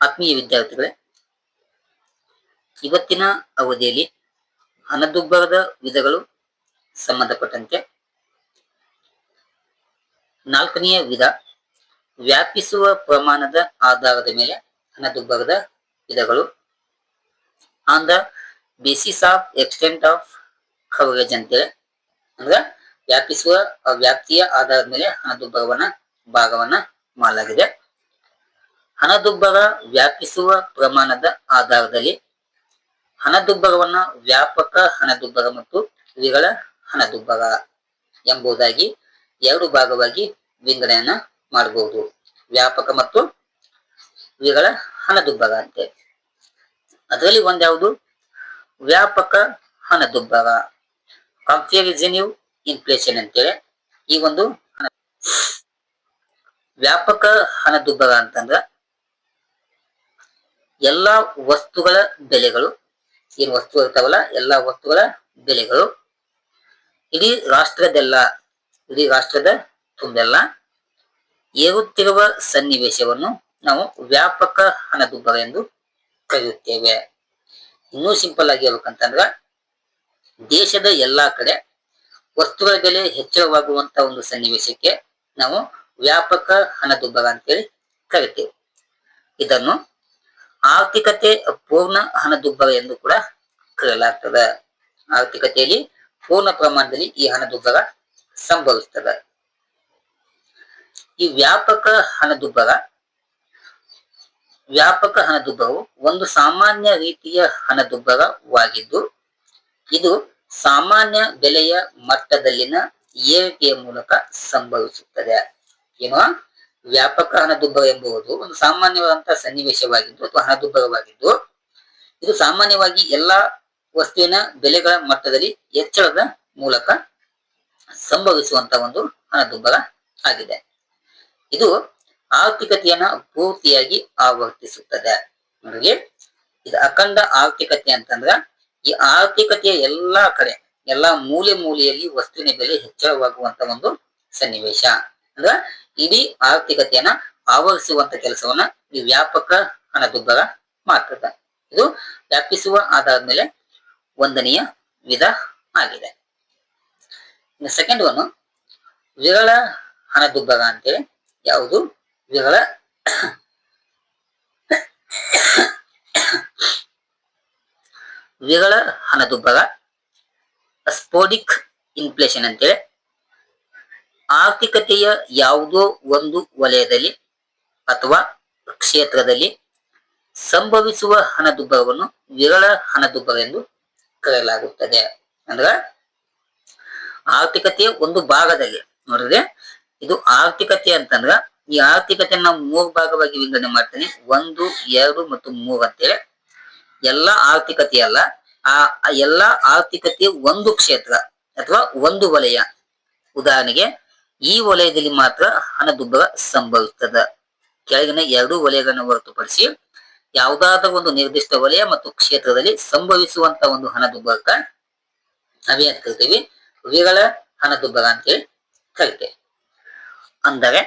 ಆತ್ಮೀಯ ವಿದ್ಯಾರ್ಥಿಗಳೇ, ಇವತ್ತಿನ ಅವಧಿಯಲ್ಲಿ ಹಣದುಬ್ಬರದ ವಿಧಗಳು ಸಂಬಂಧಪಟ್ಟಂತೆ ನಾಲ್ಕನೆಯ ವಿಧ, ವ್ಯಾಪಿಸುವ ಪ್ರಮಾಣದ ಆಧಾರದ ಮೇಲೆ ಹಣದುಬ್ಬರದ ವಿಧಗಳು. On the basis of extent of coverage ಅಂತೇಳಿ. ಅಂದ್ರೆ ವ್ಯಾಪಿಸುವ ವ್ಯಾಪ್ತಿಯ ಆಧಾರದ ಮೇಲೆ ಹಣದುಬ್ಬರವನ್ನ ಭಾಗವನ್ನ ಮಾಡಲಾಗಿದೆ. ಹಣದುಬ್ಬರ ವ್ಯಾಪಿಸುವ ಪ್ರಮಾಣದ ಆಧಾರದಲ್ಲಿ ಹಣದುಬ್ಬರವನ್ನ ವ್ಯಾಪಕ ಹಣದುಬ್ಬರ ಮತ್ತು ವಿರಳ ಹಣದುಬ್ಬರ ಎಂಬುದಾಗಿ ಎರಡು ಭಾಗವಾಗಿ ವಿಂಗಡಣೆಯನ್ನ ಮಾಡಬಹುದು ವ್ಯಾಪಕ ಮತ್ತು ವಿರಳ ಹಣದುಬ್ಬರ ಅಂತೆ. ಅದರಲ್ಲಿ ಒಂದ್ಯಾವುದು? ವ್ಯಾಪಕ ಹಣದುಬ್ಬರ. ಕಂಪೇರಿಸನಿವ್ ಇನ್ಫ್ಲೇಷನ್ ಅಂತೇಳಿ ಈ ಒಂದು ವ್ಯಾಪಕ ಹಣದುಬ್ಬರ ಅಂತಂದ್ರ ಎಲ್ಲಾ ವಸ್ತುಗಳ ಬೆಲೆಗಳು. ಏನ್ ವಸ್ತು ಇರ್ತಾವಲ್ಲ ಎಲ್ಲಾ ವಸ್ತುಗಳ ಬೆಲೆಗಳು. ಇಡೀ ರಾಷ್ಟ್ರದೆಲ್ಲ ಇಡೀ ರಾಷ್ಟ್ರದ ತುಂಬೆಲ್ಲ ಏರುತ್ತಿರುವ ಸನ್ನಿವೇಶವನ್ನು ನಾವು ವ್ಯಾಪಕ ಹಣದುಬ್ಬರ ಎಂದು ಕರೆಯುತ್ತೇವೆ. ಇನ್ನೂ ಸಿಂಪಲ್ ಆಗಿ ಹೇಳ್ಬೇಕಂತಂದ್ರ, ದೇಶದ ಎಲ್ಲಾ ಕಡೆ ವಸ್ತುಗಳ ಬೆಲೆ ಹೆಚ್ಚಳವಾಗುವಂತ ಒಂದು ಸನ್ನಿವೇಶಕ್ಕೆ ನಾವು ವ್ಯಾಪಕ ಹಣದುಬ್ಬರ ಅಂತೇಳಿ ಕರಿತೇವೆ. ಇದನ್ನು ಆರ್ಥಿಕತೆ ಪೂರ್ಣ ಹಣದುಬ್ಬರ ಎಂದು ಕೂಡ ಕರೆಯಲಾಗ್ತದ. ಆರ್ಥಿಕತೆಯಲ್ಲಿ ಪೂರ್ಣ ಪ್ರಮಾಣದಲ್ಲಿ ಈ ಹಣದುಬ್ಬರ ಸಂಭವಿಸ್ತದ. ಈ ವ್ಯಾಪಕ ಹಣದುಬ್ಬರ, ವ್ಯಾಪಕ ಹಣದುಬ್ಬರವು ಒಂದು ಸಾಮಾನ್ಯ ರೀತಿಯ ಹಣದುಬ್ಬರವಾಗಿದ್ದು, ಇದು ಸಾಮಾನ್ಯ ಬೆಲೆಯ ಮಟ್ಟದಲ್ಲಿನ ಏರಿಕೆಯ ಮೂಲಕ ಸಂಭವಿಸುತ್ತದೆ. ಏನು ವ್ಯಾಪಕ ಹಣದುಬ್ಬರ ಎಂಬುವುದು ಒಂದು ಸಾಮಾನ್ಯವಾದಂತಹ ಸನ್ನಿವೇಶವಾಗಿದ್ದು ಅಥವಾ ಹಣದುಬ್ಬರವಾಗಿದ್ದು ಇದು ಸಾಮಾನ್ಯವಾಗಿ ಎಲ್ಲಾ ವಸ್ತುವಿನ ಬೆಲೆಗಳ ಮಟ್ಟದಲ್ಲಿ ಹೆಚ್ಚಳದ ಮೂಲಕ ಸಂಭವಿಸುವಂತಹ ಒಂದು ಹಣದುಬ್ಬರ ಆಗಿದೆ. ಇದು ಆರ್ಥಿಕತೆಯನ್ನ ಪೂರ್ತಿಯಾಗಿ ಆವರ್ತಿಸುತ್ತದೆ. ನೋಡಿ ಇದು ಅಖಂಡ ಆರ್ಥಿಕತೆ ಅಂತಂದ್ರ ಈ ಆರ್ಥಿಕತೆಯ ಎಲ್ಲಾ ಕಡೆ, ಎಲ್ಲಾ ಮೂಲೆ ಮೂಲೆಯಲ್ಲಿ ವಸ್ತುವಿನ ಬೆಲೆ ಹೆಚ್ಚಳವಾಗುವಂತ ಒಂದು ಸನ್ನಿವೇಶ. ಅಂದ್ರ ಇಡೀ ಆರ್ಥಿಕತೆಯನ್ನ ಆವರಿಸುವಂತ ಕೆಲಸವನ್ನ ಈ ವ್ಯಾಪಕ ಹಣದುಬ್ಬರ ಮಾಡ್ತದೆ. ಇದು ವ್ಯಾಪಿಸುವ ಆಧಾರದ ಮೇಲೆ ಒಂದನೆಯ ವಿಧ ಆಗಿದೆ. ಸೆಕೆಂಡ್ ಒನ್ ವಿರಳ ಹಣದುಬ್ಬರ ಅಂತೇಳಿ ಯಾವುದು? ವಿರಳ ವಿರಳ ಹಣದುಬ್ಬರ ಸ್ಪೋಡಿಕ್ ಇನ್ಫ್ಲೇಷನ್ ಅಂತೇಳಿ ಆರ್ಥಿಕತೆಯ ಯಾವುದೋ ಒಂದು ವಲಯದಲ್ಲಿ ಅಥವಾ ಕ್ಷೇತ್ರದಲ್ಲಿ ಸಂಭವಿಸುವ ಹಣದುಬ್ಬರವನ್ನು ವಿರಳ ಹಣದುಬ್ಬರ ಎಂದು ಕರೆಯಲಾಗುತ್ತದೆ. ಅಂದ್ರ ಆರ್ಥಿಕತೆಯ ಒಂದು ಭಾಗದಲ್ಲಿ ನೋಡಿದ್ರೆ ಇದು ಆರ್ಥಿಕತೆ ಅಂತಂದ್ರ ಈ ಆರ್ಥಿಕತೆಯನ್ನ ಮೂರು ಭಾಗವಾಗಿ ವಿಂಗಡಣೆ ಮಾಡ್ತೇನೆ. ಒಂದು, ಎರಡು ಮತ್ತು ಮೂರು ಅಂತೇಳಿ. ಎಲ್ಲಾ ಆರ್ಥಿಕತೆ ಅಲ್ಲ. ಆ ಎಲ್ಲಾ ಆರ್ಥಿಕತೆಯ ಒಂದು ಕ್ಷೇತ್ರ ಅಥವಾ ಒಂದು ವಲಯ. ಉದಾಹರಣೆಗೆ ಈ ವಲಯದಲ್ಲಿ ಮಾತ್ರ ಹಣದುಬ್ಬರ ಸಂಭವಿಸ್ತದ. ಕೆಳಗಿನ ಎರಡು ವಲಯಗಳನ್ನು ಹೊರತುಪಡಿಸಿ ಯಾವುದಾದ್ರೂ ಒಂದು ನಿರ್ದಿಷ್ಟ ವಲಯ ಮತ್ತು ಕ್ಷೇತ್ರದಲ್ಲಿ ಸಂಭವಿಸುವಂತ ಒಂದು ಹಣದುಬ್ಬರಕ್ಕ ನಾವೇನ್ ಕರಿತೀವಿ. ವಿರಳ ಹಣದುಬ್ಬರ ಅಂತೇಳಿ ಕರಿತೇವೆ. ಅಂದರೆ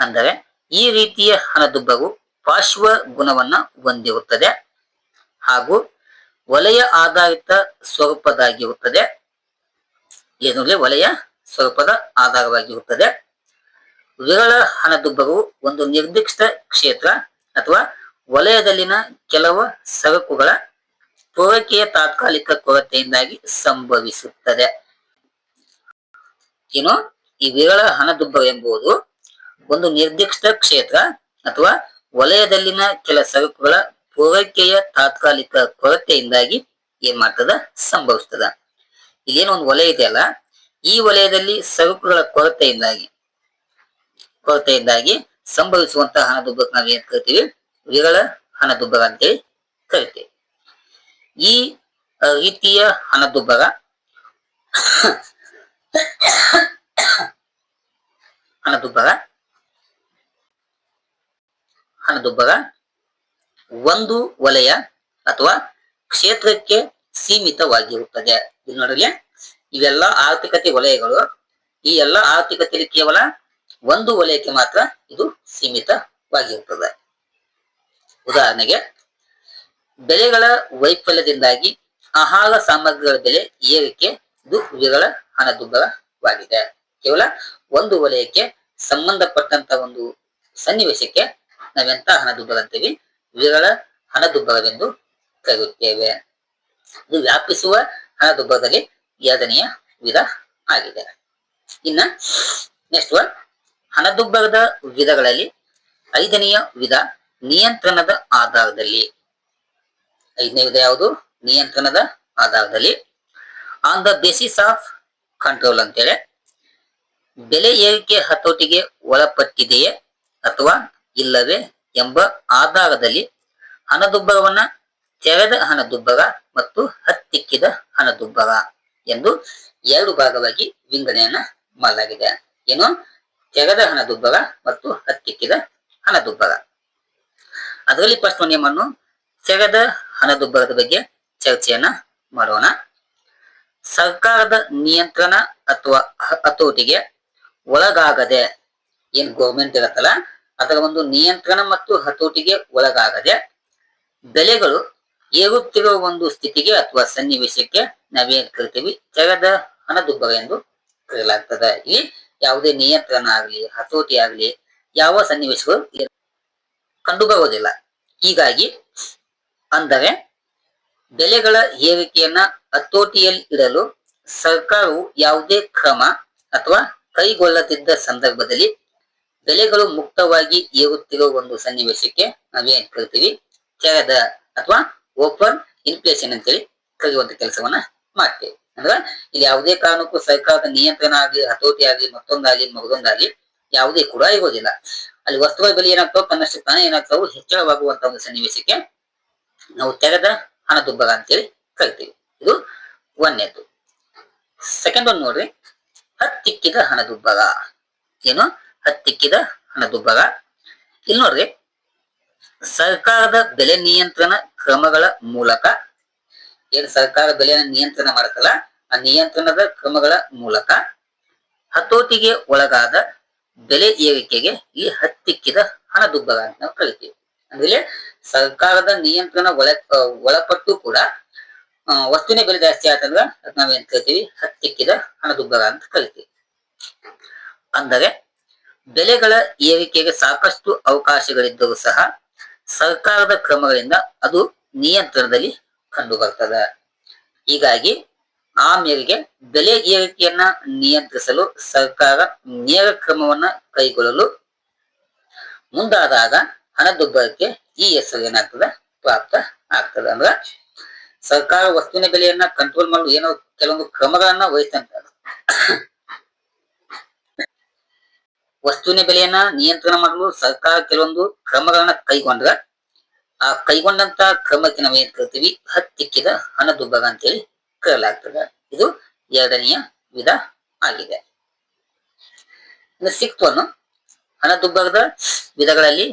ಅಂದರೆ ಈ ರೀತಿಯ ಹಣದುಬ್ಬರವು ಪಾರ್ಶ್ವ ಗುಣವನ್ನ ಹೊಂದಿರುತ್ತದೆ ಹಾಗೂ ವಲಯ ಆಧಾರಿತ ಸ್ವರೂಪದಾಗಿರುತ್ತದೆ. ಏನು ವಲಯ ಸ್ವರೂಪದ ಆಧಾರವಾಗಿರುತ್ತದೆ. ವಿರಳ ಹಣದುಬ್ಬರವು ಒಂದು ನಿರ್ದಿಷ್ಟ ಕ್ಷೇತ್ರ ಅಥವಾ ವಲಯದಲ್ಲಿನ ಕೆಲವು ಸರಕುಗಳ ಪೂರೈಕೆಯ ತಾತ್ಕಾಲಿಕ ಕೊರತೆಯಿಂದಾಗಿ ಸಂಭವಿಸುತ್ತದೆ. ಏನು ಈ ವಿರಳ ಹಣದುಬ್ಬರ ಎಂಬುದು ಒಂದು ನಿರ್ದಿಷ್ಟ ಕ್ಷೇತ್ರ ಅಥವಾ ವಲಯದಲ್ಲಿನ ಕೆಲ ಸರಕುಗಳ ಪೂರೈಕೆಯ ತಾತ್ಕಾಲಿಕ ಕೊರತೆಯಿಂದಾಗಿ ಏನ್ ಮಾಡ್ತದ ಸಂಭವಿಸ್ತದ. ಇಲ್ಲೇನೋ ಒಂದು ವಲಯ ಇದೆಯಲ್ಲ ಈ ವಲಯದಲ್ಲಿ ಸರಕುಗಳ ಕೊರತೆಯಿಂದಾಗಿ ಕೊರತೆಯಿಂದಾಗಿ ಸಂಭವಿಸುವಂತಹ ಹಣದುಬ್ಬರ ನಾವು ಏನ್ ಕರಿತೀವಿ? ವಿರಳ ಹಣದುಬ್ಬರ ಅಂತೇಳಿ ಕರಿತೇವೆ. ಈ ರೀತಿಯ ಹಣದುಬ್ಬರ ಹಣದುಬ್ಬರ ಹಣದುಬ್ಬರ ಒಂದು ವಲಯ ಅಥವಾ ಕ್ಷೇತ್ರಕ್ಕೆ ಸೀಮಿತವಾಗಿರುತ್ತದೆ. ಇದು ನೋಡಲಿ ಇವೆಲ್ಲ ಆರ್ಥಿಕತೆ ವಲಯಗಳು, ಈ ಎಲ್ಲ ಆರ್ಥಿಕತೆಯಲ್ಲಿ ಕೇವಲ ಒಂದು ವಲಯಕ್ಕೆ ಮಾತ್ರ ಇದು ಸೀಮಿತವಾಗಿರುತ್ತದೆ ಉದಾಹರಣೆಗೆ, ಬೆಲೆಗಳ ವೈಫಲ್ಯದಿಂದಾಗಿ ಆಹಾರ ಸಾಮಗ್ರಿಗಳ ಬೆಲೆ ಏರಿಕೆ ಇದು ವಿರಳ ಹಣದುಬ್ಬರವಾಗಿದೆ. ಕೇವಲ ಒಂದು ವಲಯಕ್ಕೆ ಸಂಬಂಧಪಟ್ಟಂತ ಒಂದು ಸನ್ನಿವೇಶಕ್ಕೆ ನಾವೆಂತ ಹಣದುಬ್ಬರ ಅಂತೀವಿ ವಿರಳ ಹಣದುಬ್ಬರವೆಂದು ಕರೆಯುತ್ತೇವೆ. ಇದು ವ್ಯಾಪಿಸುವ ಹಣದುಬ್ಬರದಲ್ಲಿ ಎರಡನೆಯ ವಿಧ ಆಗಿದೆ. ಇನ್ನ ನೆಕ್ಸ್ಟ್ ಒನ್ ಹಣದುಬ್ಬರದ ವಿಧಗಳಲ್ಲಿ ಐದನೆಯ ವಿಧ ನಿಯಂತ್ರಣದ ಆಧಾರದಲ್ಲಿ. ಐದನೇ ವಿಧ ಯಾವುದು? ನಿಯಂತ್ರಣದ ಆಧಾರದಲ್ಲಿ. On the basis of control ಅಂತೇಳಿ. ಬೆಲೆ ಏರಿಕೆ ಹತೋಟಿಗೆ ಒಳಪಟ್ಟಿದೆಯೇ ಅಥವಾ ಇಲ್ಲವೇ ಎಂಬ ಆಧಾರದಲ್ಲಿ ಹಣದುಬ್ಬರವನ್ನ ತೆರೆದ ಹಣದುಬ್ಬರ ಮತ್ತು ಹತ್ತಿಕ್ಕಿದ ಹಣದುಬ್ಬರ. ಎಂದು ಎರಡು ಭಾಗವಾಗಿ ವಿಂಗಡಣೆಯನ್ನ ಮಾಡಲಾಗಿದೆ. ಏನು? ತೆಗೆದ ಹಣದುಬ್ಬರ ಮತ್ತು ಹತ್ತಿಕ್ಕಿದ ಹಣದುಬ್ಬರ. ಅದರಲ್ಲಿ ಫಸ್ಟ್ ನಿಯಮವನ್ನು ತೆಗೆದ ಹಣದುಬ್ಬರದ ಬಗ್ಗೆ ಚರ್ಚೆಯನ್ನ ಮಾಡೋಣ. ಸರ್ಕಾರದ ನಿಯಂತ್ರಣ ಅಥವಾ ಹತೋಟಿಗೆ ಒಳಗಾಗದೆ, ಏನ್ ಗೌರ್ಮೆಂಟ್ ಇರತ್ತಲ್ಲ, ಅದರ ಒಂದು ನಿಯಂತ್ರಣ ಮತ್ತು ಹತೋಟಿಗೆ ಒಳಗಾಗದೆ, ಬೆಲೆಗಳು ಏರುತ್ತಿರುವ ಒಂದು ಸ್ಥಿತಿಗೆ ಅಥವಾ ಸನ್ನಿವೇಶಕ್ಕೆ ನಾವೇನ್ ಕರಿತೀವಿ. ತೆರೆದ ಹಣದುಬ್ಬರ ಎಂದು ಕರೆಯಲಾಗ್ತದೆ. ಇಲ್ಲಿ ಯಾವುದೇ ನಿಯಂತ್ರಣ ಆಗಲಿ, ಹತೋಟಿ ಆಗಲಿ, ಯಾವ ಸನ್ನಿವೇಶಗಳು ಕಂಡುಬರುವುದಿಲ್ಲ. ಹೀಗಾಗಿ ಅಂದರೆ ಬೆಲೆಗಳ ಏರಿಕೆಯನ್ನ ಹತೋಟಿಯಲ್ಲಿ ಇಡಲು ಸರ್ಕಾರವು ಯಾವುದೇ ಕ್ರಮ ಅಥವಾ ಕೈಗೊಳ್ಳದಿದ್ದ ಸಂದರ್ಭದಲ್ಲಿ ಬೆಲೆಗಳು ಮುಕ್ತವಾಗಿ ಏರುತ್ತಿರುವ ಒಂದು ಸನ್ನಿವೇಶಕ್ಕೆ ನಾವೇನ್ ಕರಿತೀವಿ. ತೆರೆದ ಅಥವಾ ಓಪನ್ ಇನ್ಫ್ಲೇಷನ್ ಅಂತೇಳಿ ಕರೆಯುವಂತ ಕೆಲಸವನ್ನ ಮಾಡ್ತೇವೆ. ಅಂದ್ರ ಇಲ್ಲಿ ಯಾವುದೇ ಕಾರಣಕ್ಕೂ ಸರ್ಕಾರದ ನಿಯಂತ್ರಣ ಆಗಲಿ, ಹತೋಟಿ ಆಗಲಿ, ಮತ್ತೊಂದಾಗಲಿ, ಮಗದೊಂದಾಗಲಿ ಯಾವುದೇ ಕೂಡ ಇರೋದಿಲ್ಲ ಅಲ್ಲಿ ವಸ್ತುಗಳ ಬೆಲೆ ಏನಾಗ್ತಾವ ತನ್ನಷ್ಟು ತಾನೇ ಏನಾಗ್ತಾವು ಹೆಚ್ಚಳವಾಗುವಂತ ಒಂದು ಸನ್ನಿವೇಶಕ್ಕೆ ನಾವು ತೆರೆದ ಹಣದುಬ್ಬರ ಅಂತೇಳಿ ಕರಿತೀವಿ. ಇದು ಒಂದನೇದು ಸೆಕೆಂಡ್ ಒಂದು ನೋಡ್ರಿ. ಹತ್ತಿಕ್ಕಿದ ಹಣದುಬ್ಬರ. ಏನು? ಹತ್ತಿಕ್ಕಿದ ಹಣದುಬ್ಬರ. ಇಲ್ಲಿ ನೋಡ್ರಿ. ಸರ್ಕಾರದ ಬೆಲೆ ನಿಯಂತ್ರಣ ಕ್ರಮಗಳ ಮೂಲಕ ಏನು ಸರ್ಕಾರ ಬೆಲೆಯನ್ನು ನಿಯಂತ್ರಣ ಮಾಡುತ್ತಲ್ಲ ಆ ನಿಯಂತ್ರಣದ ಕ್ರಮಗಳ ಮೂಲಕ ಹತೋಟಿಗೆ ಒಳಗಾದ ಬೆಲೆ ಏರಿಕೆಗೆ ಈ ಹತ್ತಿಕ್ಕಿದ ಹಣದುಬ್ಬರ ಅಂತ ನಾವು ಕರಿತೀವಿ. ಅಂದ್ರೆ ಸರ್ಕಾರದ ನಿಯಂತ್ರಣ ಒಳ ಒಳಪಟ್ಟು ಕೂಡ ವಸ್ತುವಿನ ಬೆಲೆ ಜಾಸ್ತಿ ಆತಂದ್ರ ಅದ್ ನಾವೇನ್ ಕರಿತೀವಿ? ಹತ್ತಿಕ್ಕಿದ ಹಣದುಬ್ಬರ ಅಂತ ಕರಿತೀವಿ. ಅಂದರೆ ಬೆಲೆಗಳ ಏರಿಕೆಗೆ ಸಾಕಷ್ಟು ಅವಕಾಶಗಳಿದ್ದರೂ ಸಹ ಸರ್ಕಾರದ ಕ್ರಮಗಳಿಂದ ಅದು ನಿಯಂತ್ರಣದಲ್ಲಿ ಕಂಡು ಬರ್ತದೆ ಹೀಗಾಗಿ ಆ ಮೇರೆಗೆ ಬೆಲೆ ಏರಿಕೆಯನ್ನ ನಿಯಂತ್ರಿಸಲು ಸರ್ಕಾರ ನೇರ ಕ್ರಮವನ್ನ ಕೈಗೊಳ್ಳಲು ಮುಂದಾದಾಗ ಹಣದುಬ್ಬರಕ್ಕೆ ಈ ಹೆಸರು ಏನಾಗ್ತದೆ? ಪ್ರಾಪ್ತ ಆಗ್ತದೆ. ಅಂದ್ರ ಸರ್ಕಾರ ವಸ್ತುವಿನ ಬೆಲೆಯನ್ನ ಕಂಟ್ರೋಲ್ ಮಾಡಲು ಏನೋ ಕೆಲವೊಂದು ಕ್ರಮಗಳನ್ನ ವಹಿಸ್ತಂತ ವಸ್ತುವಿನ ಬೆಲೆಯನ್ನ ನಿಯಂತ್ರಣ ಮಾಡಲು ಸರ್ಕಾರ ಕೆಲವೊಂದು ಕ್ರಮಗಳನ್ನ ಕೈಗೊಂಡ್ರ, ಆ ಕೈಗೊಂಡಂತ ಕ್ರಮಕ್ಕೆ ನಾವು ಏನ್ ಕರಿತೀವಿ? ಹತ್ತಿಕ್ಕಿದ ಹಣದುಬ್ಬರ ಅಂತೇಳಿ ಕರೆಯಲಾಗ್ತದೆ. ಇದು ಎರಡನೆಯ ವಿಧ ಆಗಿದೆ. ಇನ್ನು ಸಿಕ್ಸ್ತ್ ಒನ್ ಹಣದುಬ್ಬರದ ವಿಧಗಳಲ್ಲಿ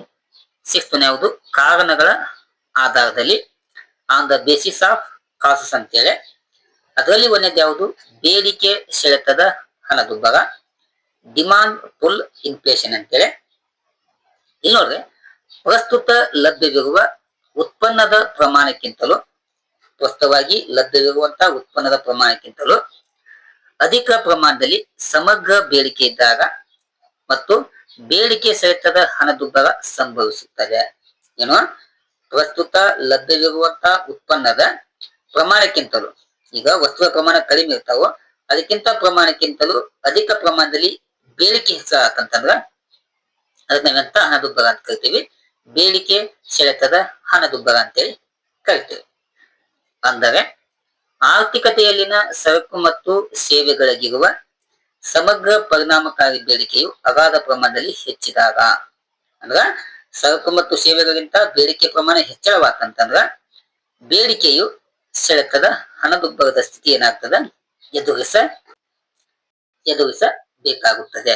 ಸಿಕ್ಸ್ತ್ ಒನ್ ಯಾವುದು? ಕಾರಣಗಳ ಆಧಾರದಲ್ಲಿ on the basis of causes ಅಂತೇಳಿ. ಅದರಲ್ಲಿ ಒಂದೇದು ಯಾವುದು? ಬೇಡಿಕೆ ಸೆಳೆತದ ಹಣದುಬ್ಬರ. ಡಿಮಾಂಡ್ ಫುಲ್ ಇನ್ಫ್ಲೇಷನ್ ಅಂತೇಳಿ. ಇಲ್ಲಿ ನೋಡ್ರಿ, ಪ್ರಸ್ತುತ ಲಭ್ಯವಿರುವ ಉತ್ಪನ್ನದ ಪ್ರಮಾಣಕ್ಕಿಂತಲೂ, ಪ್ರಸ್ತುತವಾಗಿ ಲಭ್ಯವಿರುವಂತಹ ಉತ್ಪನ್ನದ ಪ್ರಮಾಣಕ್ಕಿಂತಲೂ ಅಧಿಕ ಪ್ರಮಾಣದಲ್ಲಿ ಸಮಗ್ರ ಬೇಡಿಕೆ ಇದ್ದಾಗ ಮತ್ತು ಬೇಡಿಕೆ ಸಹಿತದ ಹಣದುಬ್ಬರ ಸಂಭವಿಸುತ್ತದೆ. ಏನು? ಪ್ರಸ್ತುತ ಲಭ್ಯವಿರುವಂತಹ ಉತ್ಪನ್ನದ ಪ್ರಮಾಣಕ್ಕಿಂತಲೂ. ಈಗ ವಸ್ತುಗಳ ಪ್ರಮಾಣ ಕಡಿಮೆ ಇರ್ತಾವೋ, ಅದಕ್ಕಿಂತ ಪ್ರಮಾಣಕ್ಕಿಂತಲೂ ಅಧಿಕ ಪ್ರಮಾಣದಲ್ಲಿ ಬೇಡಿಕೆ ಹೆಚ್ಚಾತಂತಂದ್ರ ಅದಕ್ಕೆ ನಾವೆಂತ ಹಣದುಬ್ಬರ ಅಂತ ಕರಿತೀವಿ? ಬೇಡಿಕೆ ಸೆಳೆತದ ಹಣದುಬ್ಬರ ಅಂತೇಳಿ ಕರಿತೀವಿ. ಅಂದರೆ ಆರ್ಥಿಕತೆಯಲ್ಲಿನ ಸರಕು ಮತ್ತು ಸೇವೆಗಳಿಗಿರುವ ಸಮಗ್ರ ಪರಿಣಾಮಕಾರಿ ಬೇಡಿಕೆಯು ಅಗಾಧ ಪ್ರಮಾಣದಲ್ಲಿ ಹೆಚ್ಚಿದಾಗ, ಅಂದ್ರ ಸರಕು ಮತ್ತು ಸೇವೆಗಳಿಗಿಂತ ಬೇಡಿಕೆ ಪ್ರಮಾಣ ಹೆಚ್ಚಳವಾತಂತಂದ್ರ ಬೇಡಿಕೆಯು ಸೆಳೆತದ ಹಣದುಬ್ಬರದ ಸ್ಥಿತಿ ಏನಾಗ್ತದ? ಎದುರಿಸ ಎದುರಿಸಬೇಕಾಗುತ್ತದೆ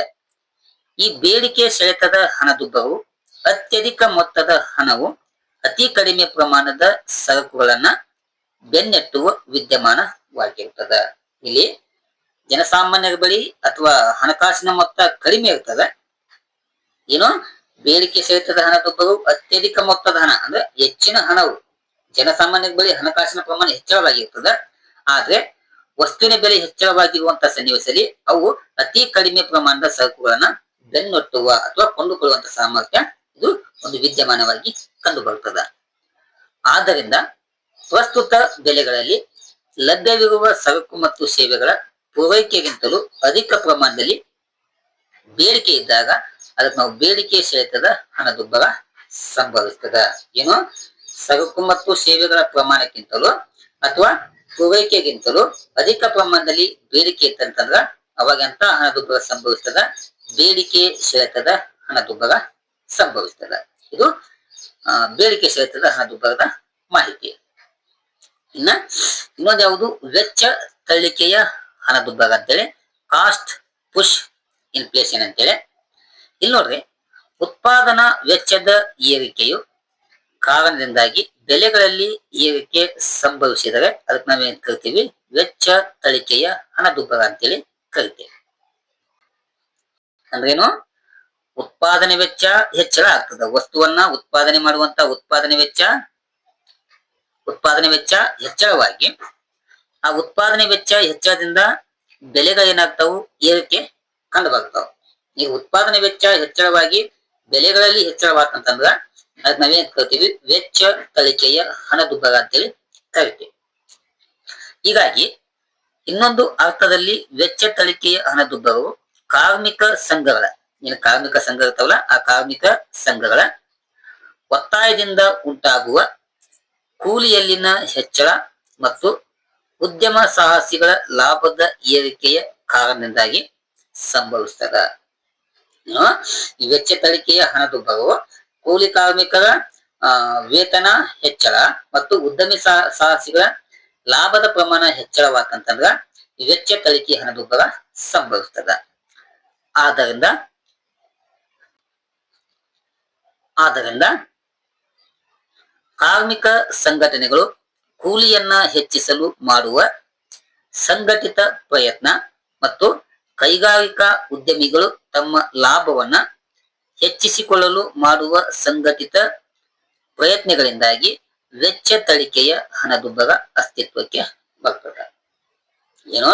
ಈ ಬೇಡಿಕೆ ಸೆಳೆತದ ಹಣದುಬ್ಬವು ಅತ್ಯಧಿಕ ಮೊತ್ತದ ಹಣವು ಅತಿ ಕಡಿಮೆ ಪ್ರಮಾಣದ ಸರಕುಗಳನ್ನ ಬೆನ್ನೆಟ್ಟುವ ವಿದ್ಯಮಾನವಾಗಿರ್ತದೆ ಇಲ್ಲಿ ಜನಸಾಮಾನ್ಯರ ಬಳಿ ಅಥವಾ ಹಣಕಾಸಿನ ಮೊತ್ತ ಕಡಿಮೆ ಇರ್ತದೆ. ಏನು ಬೇಡಿಕೆ ಸಹಿತದ ಹಣದುಬ್ಬರವು ಅತ್ಯಧಿಕ ಮೊತ್ತದ ಹಣ, ಅಂದ್ರೆ ಹೆಚ್ಚಿನ ಹಣವು ಜನಸಾಮಾನ್ಯರ ಬಳಿ ಹಣಕಾಸಿನ ಪ್ರಮಾಣ ಹೆಚ್ಚಳವಾಗಿರ್ತದೆ. ಆದ್ರೆ ವಸ್ತುವಿನ ಬೆಲೆ ಹೆಚ್ಚಳವಾಗಿರುವಂತಹ ಸನ್ನಿವೇಶದಲ್ಲಿ ಅವು ಅತಿ ಕಡಿಮೆ ಪ್ರಮಾಣದ ಸರಕುಗಳನ್ನ ಬೆನ್ನೊಟ್ಟುವ ಅಥವಾ ಕೊಂಡುಕೊಳ್ಳುವಂತ ಸಾಮರ್ಥ್ಯ ಇದು ಒಂದು ವಿದ್ಯಮಾನವಾಗಿ ಕಂಡು ಆದ್ದರಿಂದ ಪ್ರಸ್ತುತ ಬೆಲೆಗಳಲ್ಲಿ ಲಭ್ಯವಿರುವ ಸರಕು ಮತ್ತು ಸೇವೆಗಳ ಪೂರೈಕೆಗಿಂತಲೂ ಅಧಿಕ ಪ್ರಮಾಣದಲ್ಲಿ ಬೇಡಿಕೆ ಇದ್ದಾಗ ಅದಕ್ಕೆ ನಾವು ಬೇಡಿಕೆ ಸೆಳೆತದ ಹಣದುಬ್ಬರ ಸಂಭವಿಸ್ತದ. ಏನು ಸರಕು ಮತ್ತು ಸೇವೆಗಳ ಪ್ರಮಾಣಕ್ಕಿಂತಲೂ ಅಥವಾ ಪೂರೈಕೆಗಿಂತಲೂ ಅಧಿಕ ಪ್ರಮಾಣದಲ್ಲಿ ಬೇಡಿಕೆ ಇತ್ತಂತಂದ್ರ ಅವಾಗ ಎಂತ ಹಣದುಬ್ಬರ ಸಂಭವಿಸ್ತದ, ಬೇಡಿಕೆ ಸೆಳೆತದ ಹಣದುಬ್ಬರ ಸಂಭವಿಸ್ತದ. ಇದು ಬೇಡಿಕೆ ಸೆಳೆತದ ಹಣದುಬ್ಬರದ ಮಾಹಿತಿ. ಇನ್ನ ಇನ್ನೊಂದು ಯಾವುದು? ವೆಚ್ಚ ತಳ್ಳಿಕೆಯ ಹಣದುಬ್ಬರ ಅಂತೇಳಿ ಕಾಸ್ಟ್ ಪುಷ್ ಇನ್ಫ್ಲೇಷನ್ ಅಂತೇಳಿ. ಇಲ್ಲಿ ನೋಡ್ರಿ, ಉತ್ಪಾದನಾ ವೆಚ್ಚದ ಏರಿಕೆಯು ಕಾರಣದಿಂದಾಗಿ ಬೆಲೆಗಳಲ್ಲಿ ಏರಿಕೆ ಸಂಭವಿಸಿದರೆ ಅದಕ್ಕೆ ನಾವೇನ್ ಕರಿತೀವಿ? ವೆಚ್ಚ ತಳಿಕೆಯ ಹಣದುಬ್ಬರ ಅಂತೇಳಿ ಕರಿತೇವೆ. ಅಂದ್ರೇನು ಉತ್ಪಾದನೆ ವೆಚ್ಚ ಹೆಚ್ಚಳ ಆಗ್ತದೆ. ವಸ್ತುವನ್ನ ಉತ್ಪಾದನೆ ಮಾಡುವಂತ ಉತ್ಪಾದನೆ ವೆಚ್ಚ ಉತ್ಪಾದನೆ ವೆಚ್ಚ ಹೆಚ್ಚಳವಾಗಿ, ಆ ಉತ್ಪಾದನೆ ವೆಚ್ಚ ಹೆಚ್ಚಳದಿಂದ ಬೆಲೆಗಳು ಏನಾಗ್ತಾವು? ಏರಿಕೆ ಕಂಡು ಬರ್ತಾವ ಈ ಉತ್ಪಾದನೆ ವೆಚ್ಚ ಹೆಚ್ಚಳವಾಗಿ ಬೆಲೆಗಳಲ್ಲಿ ಹೆಚ್ಚಳವಾತಂತಂದ್ರ ಅದಕ್ಕೆ ನಾವೇನ್ ಕರಿತೀವಿ ವೆಚ್ಚ, ಕಲಿಕೆಯ ಹಣದುಬ್ಬರ ಅಂತೇಳಿ ಕರಿತೀವಿ ಹೀಗಾಗಿ ಇನ್ನೊಂದು ಅರ್ಥದಲ್ಲಿ ವೆಚ್ಚ ತಳಿಕೆಯ ಹಣದುಬ್ಬರವು ಕಾರ್ಮಿಕ ಸಂಘಗಳ, ಏನು ಕಾರ್ಮಿಕ ಸಂಘ ಇರ್ತಾವಲ್ಲ ಆ ಕಾರ್ಮಿಕ ಸಂಘಗಳ ಒತ್ತಾಯದಿಂದ ಉಂಟಾಗುವ ಕೂಲಿಯಲ್ಲಿನ ಹೆಚ್ಚಳ ಮತ್ತು ಉದ್ಯಮ ಸಾಹಸಿಗಳ ಲಾಭದ ಏರಿಕೆಯ ಕಾರಣದಿಂದಾಗಿ ಸಂಭವಿಸ್ತದ. ವೆಚ್ಚ ತಳಿಕೆಯ ಹಣದುಬ್ಬರವು ಕೂಲಿ ಕಾರ್ಮಿಕರ ವೇತನ ಹೆಚ್ಚಳ ಮತ್ತು ಉದ್ಯಮಿ ಸಾಹಸಿಗಳ ಲಾಭದ ಪ್ರಮಾಣ ಹೆಚ್ಚಳವಾತಂತಂದ್ರ ವೆಚ್ಚ ಕಲಿಕೆ ಹಣದುಬ್ಬರ ಸಂಭವಿಸ್ತದ. ಆದ್ದರಿಂದ ಆದ್ದರಿಂದ ಕಾರ್ಮಿಕ ಸಂಘಟನೆಗಳು ಕೂಲಿಯನ್ನ ಹೆಚ್ಚಿಸಲು ಮಾಡುವ ಸಂಘಟಿತ ಪ್ರಯತ್ನ ಮತ್ತು ಕೈಗಾರಿಕಾ ಉದ್ಯಮಿಗಳು ತಮ್ಮ ಲಾಭವನ್ನ ಹೆಚ್ಚಿಸಿಕೊಳ್ಳಲು ಮಾಡುವ ಸಂಘಟಿತ ಪ್ರಯತ್ನಗಳಿಂದಾಗಿ ವೆಚ್ಚ ತಳಿಕೆಯ ಹಣದುಬ್ಬರ ಅಸ್ತಿತ್ವಕ್ಕೆ ಬರ್ತದೆ. ಏನೋ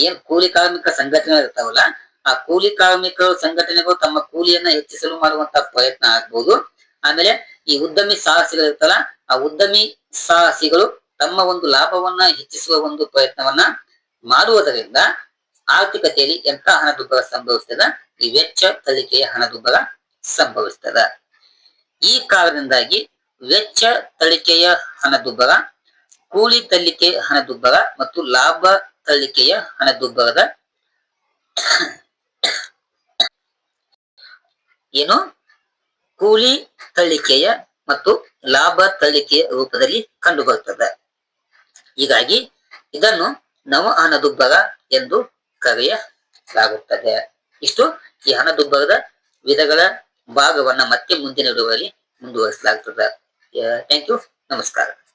ಏನ್ ಕೂಲಿ ಕಾರ್ಮಿಕ ಸಂಘಟನೆ ಇರ್ತಾವಲ್ಲ, ಆ ಕೂಲಿ ಕಾರ್ಮಿಕರು ಸಂಘಟನೆಗಳು ತಮ್ಮ ಕೂಲಿಯನ್ನ ಹೆಚ್ಚಿಸಲು ಮಾಡುವಂತ ಪ್ರಯತ್ನ ಆಗ್ಬಹುದು ಆಮೇಲೆ ಈ ಉದ್ಯಮಿ ಸಾಹಸಿಗಳು ಇರ್ತಲ್ಲ ಆ ಉದ್ಯಮಿ ಸಾಹಸಿಗಳು ತಮ್ಮ ಒಂದು ಲಾಭವನ್ನ ಹೆಚ್ಚಿಸುವ ಒಂದು ಪ್ರಯತ್ನವನ್ನ ಮಾಡುವುದರಿಂದ ಆರ್ಥಿಕತೆಯಲ್ಲಿ ಎಂತ ಹಣದುಬ್ಬರ ಸಂಭವಿಸ್ತದ? ಈ ವೆಚ್ಚ ತಳಿಕೆಯ ಹಣದುಬ್ಬರ ಸಂಭವಿಸ್ತದ. ಈ ಕಾರಣದಿಂದಾಗಿ ವೆಚ್ಚ ತಳಿಕೆಯ ಹಣದುಬ್ಬರ, ಕೂಲಿ ತಳ್ಳಿಕೆ ಹಣದುಬ್ಬರ ಮತ್ತು ಲಾಭ ತಳ್ಳಿಕೆಯ ಹಣದುಬ್ಬರದ ಏನು? ಕೂಲಿ ತಳ್ಳಿಕೆಯ ಮತ್ತು ಲಾಭ ತಳ್ಳಿಕೆಯ ರೂಪದಲ್ಲಿ ಕಂಡುಬರುತ್ತದೆ. ಹೀಗಾಗಿ ಇದನ್ನು ನವ ಹಣದುಬ್ಬರ ಎಂದು ಕರೆಯಲಾಗುತ್ತದೆ. ಇಷ್ಟು ಈ ಹಣದುಬ್ಬರದ ವಿಧಗಳ ಭಾಗವನ್ನ ಮತ್ತೆ ಮುಂದಿನ ಇಡುವಲ್ಲಿ ಮುಂದುವರಿಸಲಾಗ್ತದೆ. ಥ್ಯಾಂಕ್ ಯು ನಮಸ್ಕಾರ.